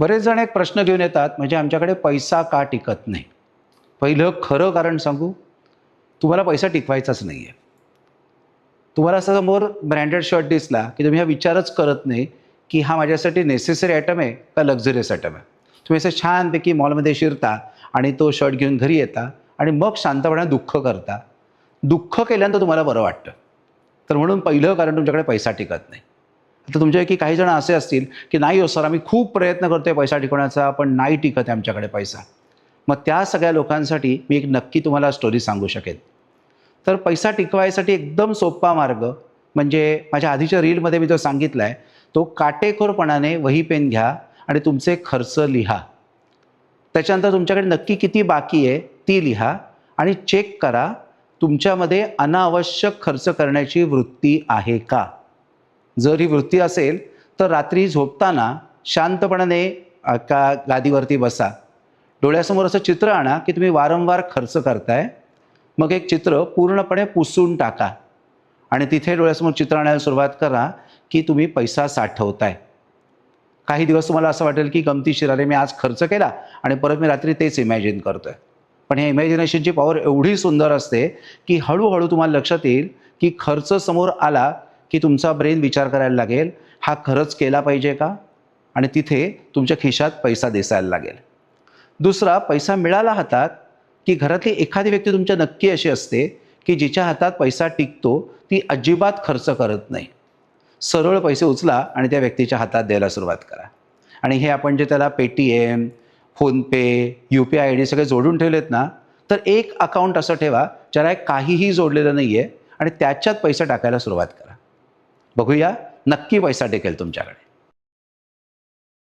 बरेच जण एक प्रश्न घेऊन येतात म्हणजे आमच्याकडे पैसा का टिकत नाही? पहिलं खरं कारण सांगू तुम्हाला पैसा टिकवायचाच नाही आहे तुम्हाला असं समोर ब्रँडेड शर्ट दिसला की तुम्ही हा विचारच करत नाही की हा माझ्यासाठी नेसेसरी आयटम आहे का लक्झरियस आयटम आहे? तुम्ही असं छानपैकी मॉलमध्ये शिरता आणि तो शर्ट घेऊन घरी येता आणि मग शांतपणे दुःख करता. दुःख केल्यानंतर तुम्हाला बरं वाटतं. तर म्हणून पहिलं कारण तुमच्याकडे पैसा टिकत नाही. आता तुमच्यापैकी काही जण असे असतील की नाही हो सर आम्ही खूप प्रयत्न करतोय पैसा टिकवण्याचा पण नाही टिकत आहे आमच्याकडे पैसा. मग त्या सगळ्या लोकांसाठी मी एक नक्की तुम्हाला स्टोरी सांगू शकेन. तर पैसा टिकवायसाठी एकदम सोपा मार्ग म्हणजे माझ्या आधीच्या रीलमध्ये मी जो सांगितला आहे तो काटेकोरपणाने वही पेन घ्या आणि तुमचे खर्च लिहा. त्याच्यानंतर तुमच्याकडे नक्की किती बाकी आहे ती लिहा आणि चेक करा तुमच्यामध्ये अनावश्यक खर्च करण्याची वृत्ती आहे का? जर ही वृत्ती असेल तर रात्री झोपताना शांतपणाने का गादीवरती बसा. डोळ्यासमोर असं चित्र आणा की तुम्ही वारंवार खर्च करताय. मग एक चित्र पूर्णपणे पुसून टाका. आणि तिथे डोळ्यासमोर चित्र आणायला सुरुवात करा की तुम्ही पैसा साठवताय. काही दिवस तुम्हाला असं वाटेल की गमतीशीर अरे मी आज खर्च केला आणि परत मी रात्री तेच इमॅजिन करतोय. पण ह्या इमॅजिनेशनची पॉवर एवढी सुंदर असते की हळूहळू तुम्हाला लक्षात येईल की खर्च समोर आला की तुमचा ब्रेन विचार करायला लागेल हा खरंच केला पाहिजे का? आणि तिथे तुमच्या खिशात पैसा दिसायला लागेल. दुसरा पैसा मिळाला हातात की घरातली एखादी व्यक्ती तुमच्या नक्की अशी असते की जिच्या हातात पैसा टिकतो ती अजिबात खर्च करत नाही. सरळ पैसे उचला आणि त्या व्यक्तीच्या हातात द्यायला सुरुवात करा. आणि हे आपण जे त्याला Paytm PhonePe U P I I D सगळे जोडून ठेवलेत ना तर एक अकाउंट असं ठेवा ज्याला काहीही जोडलेलं नाही आहे आणि त्याच्यात पैसे टाकायला सुरुवात करा. बघूया नक्की पैसा टेकेल तुमच्याकडे.